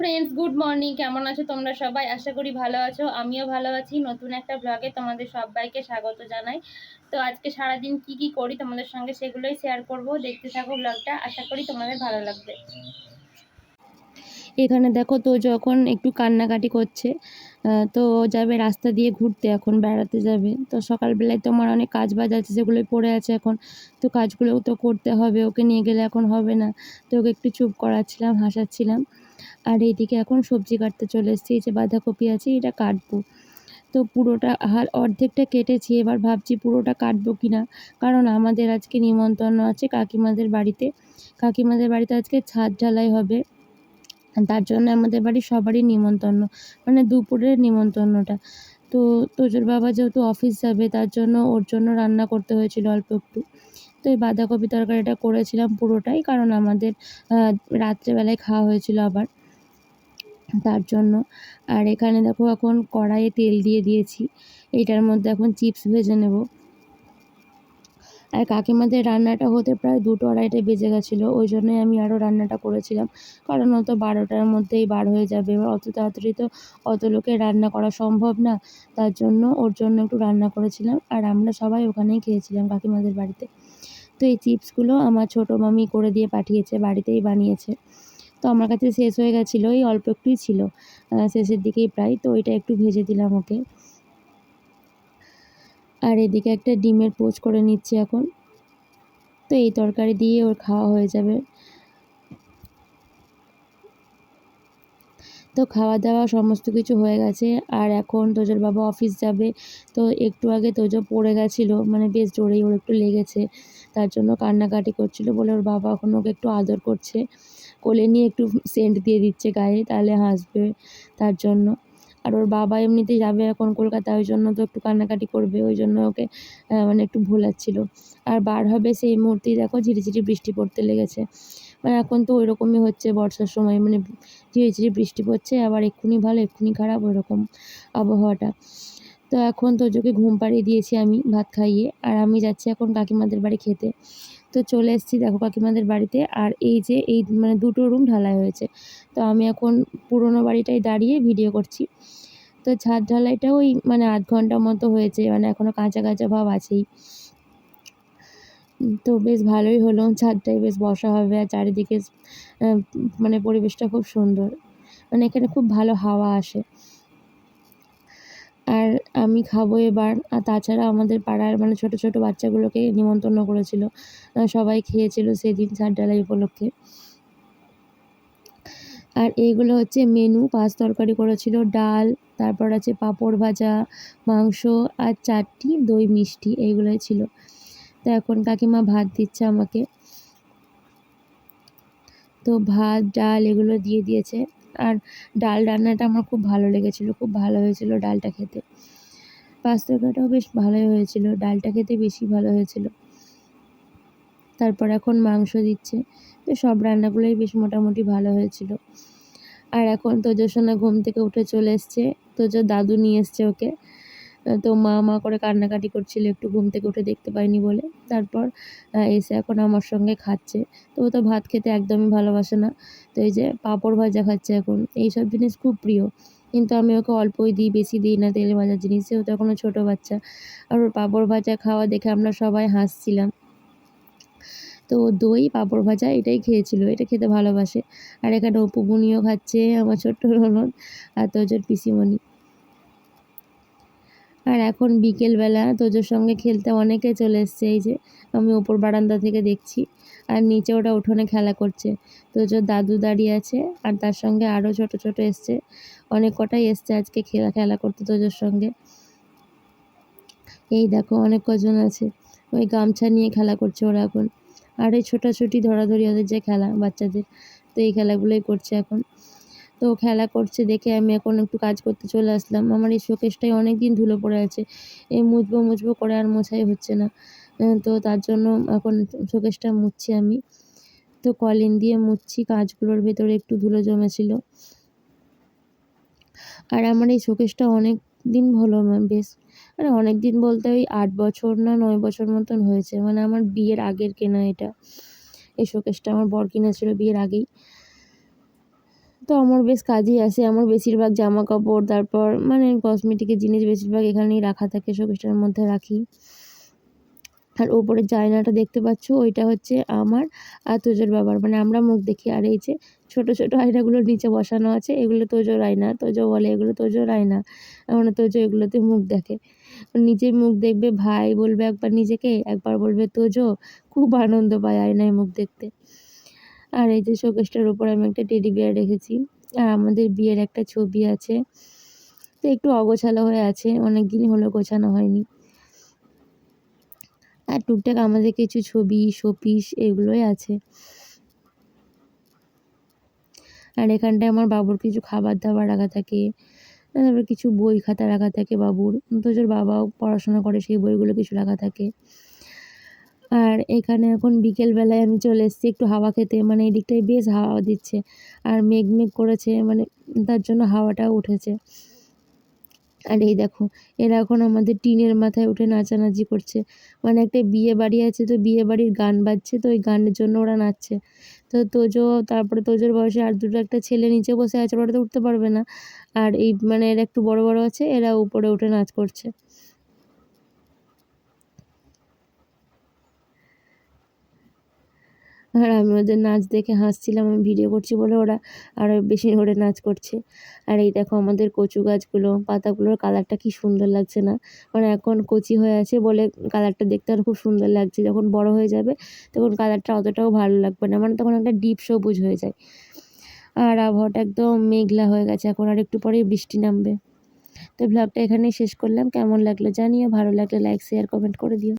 Friends good morning কেমন আছো তোমরা সবাই? আশা করি ভালো আছো, আমিও ভালো আছি। নতুন একটা ব্লগে তোমাদের সবাইকে স্বাগত জানাই। তো আজকে সারাদিন কি কি করি তোমাদের সঙ্গে সেগুলোই শেয়ার করব। দেখতে থাকো ব্লগটা আশা করি তোমাদের ভালো লাগবে। এখানে দেখো তো যখন একটু কান্নাকাটি করছে তো যাবে রাস্তা দিয়ে ঘুরতে, এখন বেড়াতে যাবে। তো সকালবেলায় তোমার অনেক কাজ বাজ আছে যেগুলো পড়ে আছে এখন। তো কাজগুলো তো করতে হবে, ওকে নিয়ে গেলে এখন হবে না। তো ওকে একটু চুপ করাচ্ছিলাম, হাসাচ্ছিলাম। আর এইদিকে এখন সবজি কাটতে চলে এসেছি যে বাঁধাকপি আছে, এটা কাটবো। তো পুরোটা হাল অর্ধেকটা কেটেছি, এবার ভাবছি পুরোটা কাটবো কি না কারণ আমাদের আজকে নিমন্ত্রণ আছে কাকিমাদের বাড়িতে। কাকিমাদের বাড়িতে আজকে ছাদ ঢালাই হবে। তার জন্য আমাদের বাড়ি সবারই নিমন্ত্রণ মানে দুপুরের নিমন্ত্রণটা। তো তোজোর বাবা যেহেতু অফিস যাবে, তার জন্য ওর জন্য রান্না করতে হয়েছিল অল্প একটু। তো এই বাঁধাকপি তরকারিটা করেছিলাম পুরোটাই, কারণ আমাদের রাত্রেবেলায় খাওয়া হয়েছিল আবার। তার জন্য। আর এখানে দেখো এখন কড়াইয়ে তেল দিয়ে দিয়েছি। এইটার মধ্যে এখন চিপস ভেজে নেব। আর কাকিমাদের রান্নাটা হতে প্রায় দুটো আড়াইটে বেজে গেছিল, ওই জন্যই আমি আরও রান্নাটা করেছিলাম। কারণ অত বারোটার মধ্যেই বার হয়ে যাবে এবার অত তাড়াতাড়ি তো অত লোকের রান্না করা সম্ভব না। তার জন্য ওর জন্য একটু রান্না করেছিলাম, আর আমরা সবাই ওখানেই খেয়েছিলাম কাকিমাদের বাড়িতে। তো এই চিপসগুলো আমার ছোটো মামি করে দিয়ে পাঠিয়েছে, বাড়িতেই বানিয়েছে। তো আমার কাছে শেষ হয়ে গেছিল, এই অল্প একটুই ছিল শেষের দিকেই প্রায়, তো ওইটা একটু ভেজে দিলাম ওকে। আর এদিকে একটা ডিমের পোচ করে নিচ্ছি এখন। তো এই তরকারি দিয়ে ওর খাওয়া হয়ে যাবে। তো খাওয়া দাওয়া সমস্ত কিছু হয়ে গেছে, আর এখন তোজোর বাবা অফিস যাবে, তো একটু আগে তোজো পড়ে গেছিল মানে বেশ জোরেই ওর একটু লেগেছে, তার জন্য কান্নাকাটি করছিল বলে ওর বাবা এখন ওকে একটু আদর করছে। কোলে নিয়ে একটু সেন্ট দিয়ে দিচ্ছে গায়ে, তাহলে হাসবে তার জন্য। আর ওর বাবা এমনিতেই যাবে এখন কলকাতা ওই জন্য তো একটু কান্নাকাটি করবে, ওই জন্য ওকে মানে একটু ভোলাচ্ছিল। আর বার হবে সেই মুহূর্তেই দেখো ঝিরিঝিরি বৃষ্টি পড়তে লেগেছে। মানে এখন তো ওই রকমই হচ্ছে বর্ষার সময় মানে ঝিরিঝিরি বৃষ্টি পড়ছে, আবার এক্ষুনি ভালো, এক্ষুনি খারাপ ওই রকম আবহাওয়াটা। তো এখন তোজোকে ঘুম পাড়িয়ে দিয়েছি আমি ভাত খাইয়ে, আর আমি যাচ্ছি এখন কাকিমাদের বাড়ি খেতে। তো চলে এসেছি দেখো কাকিমাদের বাড়িতে। আর এই যে এই মানে দুটো রুম ঢালাই হয়েছে। তো আমি এখন পুরোনো বাড়িটায় দাঁড়িয়ে ভিডিও করছি। তো ছাদ ঢালাইটা ওই মানে আধ ঘণ্টা মতো হয়েছে মানে এখনও কাঁচা কাঁচা ভাব আছেই। তো বেশ ভালোই হলো, ছাদটায় বেশ বসা হবে আর চারিদিকে মানে পরিবেশটা খুব সুন্দর। মানে এখানে খুব ভালো হাওয়া আসে। আর আমি খাব এবার। আর তাছাড়া আমাদের পাড়ার মানে ছোট ছোট বাচ্চাগুলোকে নিমন্ত্রণ করেছিল। সবাই খেয়েছিল সেদিন ছাদ ঢালাই উপলক্ষে। আর এইগুলো হচ্ছে মেনু পাঁচ তরকারি করেছিল, ডাল, তারপর আছে পাঁপড় ভাজা, মাংস আর চাটনি, দই, মিষ্টি, এইগুলোই ছিল। তো এখন কাকিমা ভাত দিচ্ছে আমাকে। তো ভাত, ডাল এগুলো দিয়ে দিয়েছে। আর ডাল রান্নাটা আমার খুব ভালো লেগেছিলো, খুব ভালো হয়েছিল ডালটা খেতে। পাঁচ বেশ ভালোই হয়েছিল, ডালটা খেতে বেশি ভালো হয়েছিল। তারপর এখন মাংস দিচ্ছে, তো সব রান্নাগুলোই বেশ মোটামুটি ভালো হয়েছিল। আর এখন তোজোর সোনা ঘুম থেকে উঠে চলে এসছে, তোজোর দাদু নিয়ে এসছে ওকে। তো মা মা করে কান্নাকাটি করছিল, একটু ঘুম থেকে উঠে দেখতে পাইনি বলে। তারপর এসে এখন আমার সঙ্গে খাচ্ছে। তো তো ভাত খেতে একদমই ভালোবাসে না। তো এই যে পাঁপড় ভাজা খাচ্ছে এখন, এইসব জিনিস খুব প্রিয়। কিন্তু আমি ওকে অল্পই দিই, বেশি দিই না তেলে ভাজা জিনিস। যেহেতু এখনও ছোটো বাচ্চা। আর ওর পাঁপড় ভাজা খাওয়া দেখে আমরা সবাই হাসছিলাম। তো দই, পাঁপড় ভাজা এটাই খেয়েছিল। এটা খেতে ভালোবাসে। আর এখানে অপু বুনিও খাচ্ছে, আমার ছোট্ট ননদ। আর তোজোর পিসিমণি। আর এখন বিকেলবেলা তোজোর সঙ্গে খেলতে অনেকে চলে এসছে, এই যে আমি ওপর বারান্দা থেকে দেখছি। আর নিচে ওটা উঠোনে খেলা করছে। তোজোর দাদু দাঁড়িয়ে আছে আর তার সঙ্গে আরও ছোট ছোট এসছে। অনেক কটাই এসছে আজকে খেলা খেলা করতে তোজোর সঙ্গে। এই দেখো অনেক কজন আছে। ওই গামছা নিয়ে খেলা করছে ওরা এখন। আর এই ছোটাছুটি ধরাধরি ওদের যে খেলা বাচ্চাদের, তো এই খেলাগুলোই করছে এখন। তো খেলা করছে দেখে আমি এখন একটু কাজ করতে চলে আসলাম। আমার এই শোকেসটাই অনেক দিন ধুলো পড়ে আছে। এই মুছবো মুছবো করে আর মোছাই হচ্ছে না। তো তার জন্য এখন শোকেসটা মুছছি আমি। তো কলিন দিয়ে মুছছি, কাজগুলোর ভেতরে একটু ধুলো জমেছিল। আর আমার এই শোকেসটা অনেক দিন হলো বেশ। মানে অনেক দিন বলতে ওই আট বছর না নয় বছর মতন হয়েছে। মানে আমার বিয়ের আগের কেনা এটা। এই শোকেসটা আমার বর কিনেছিল বিয়ের আগেই। তো আমার বেশ কাজেই আসে। আমার বেশিরভাগ জামা কাপড় তারপর মানে কসমেটিকের জিনিস বেশিরভাগ এখানেই রাখা থাকে, শোকেসটার মধ্যে রাখি। আর ওপরে জায়নাটা দেখতে পাচ্ছ, ওইটা হচ্ছে আমার আর তোজোর বাবার। মানে আমরা মুখ দেখি, আর এই যে ছোট ছোট আয়নাগুলোর নিচে বসানো আছে, এগুলো তোজোর আয়না। তোজো বলে এগুলো তোজোর আয়না। মানে তোজো এগুলোতে মুখ দেখে। নিজের মুখ দেখবে ভাই বলবে একবার নিজেকে, একবার বলবে তোজো। খুব আনন্দ পায় আয়নায় মুখ দেখতে। আর এই যে শোকেসটার উপর আমি একটা টেডি বিয়ার রেখেছি। আর আমাদের বিয়ের একটা ছবি আছে। তো একটু অগোছালো হয়ে আছে। অনেক দিনই হলো গোছানো হয়নি। আর টুকটাক আমাদের কিছু ছবি শোপিস এগুলোই আছে। আর এখানটায় আমার বাবুর কিছু খাবার দাবার রাখা থাকে। তারপর কিছু বই খাতা রাখা থাকে বাবুর। তোজোর বাবাও পড়াশোনা করে সেই বইগুলো কিছু রাখা থাকে। আর এখানে এখন বিকেলবেলায় আমি চলে এসেছি একটু হাওয়া খেতে মানে এই দিকটায় বেশ হাওয়া দিচ্ছে। আর মেঘ মেঘ করেছে মানে তার জন্য হাওয়াটাও উঠেছে। আর এই দেখো, এরা এখন আমাদের টিনের মাথায় উঠে নাচানাচি করছে। মানে একটা বিয়ে বাড়ি আছে, তো বিয়ে বাড়ির গান বাজছে, তো ওই গানের জন্য ওরা নাচছে। তো তোজো, তারপরে তোজোর বয়সে আর দুটো একটা ছেলে নিচে বসে আছে, ওরা তো উঠতে পারবে না। আর এই মানে এরা একটু বড় বড় আছে, এরা উপরে উঠে নাচ করছে। আর আমি ওদের নাচ দেখে হাসছিলাম, আমি ভিডিও করছি বলে ওরা আরও বেশি করে নাচ করছে। আর এই দেখো আমাদের কচু গাছগুলো, পাতাগুলোর কালারটা কি সুন্দর লাগছে না? মানে এখন কচি হয়ে আছে বলে কালারটা দেখতে আর খুব সুন্দর লাগছে। যখন বড় হয়ে যাবে তখন কালারটা অতটাও ভালো লাগবে না মানে তখন একটা ডিপ সবুজ হয়ে যায়। আর আবহাওয়াটা একদম মেঘলা হয়ে গেছে এখন, আর একটু পরেই বৃষ্টি নামবে। তো ব্লগটা এখানেই শেষ করলাম। কেমন লাগল জানিও, ভালো লাগলে লাইক শেয়ার কমেন্ট করে দিও।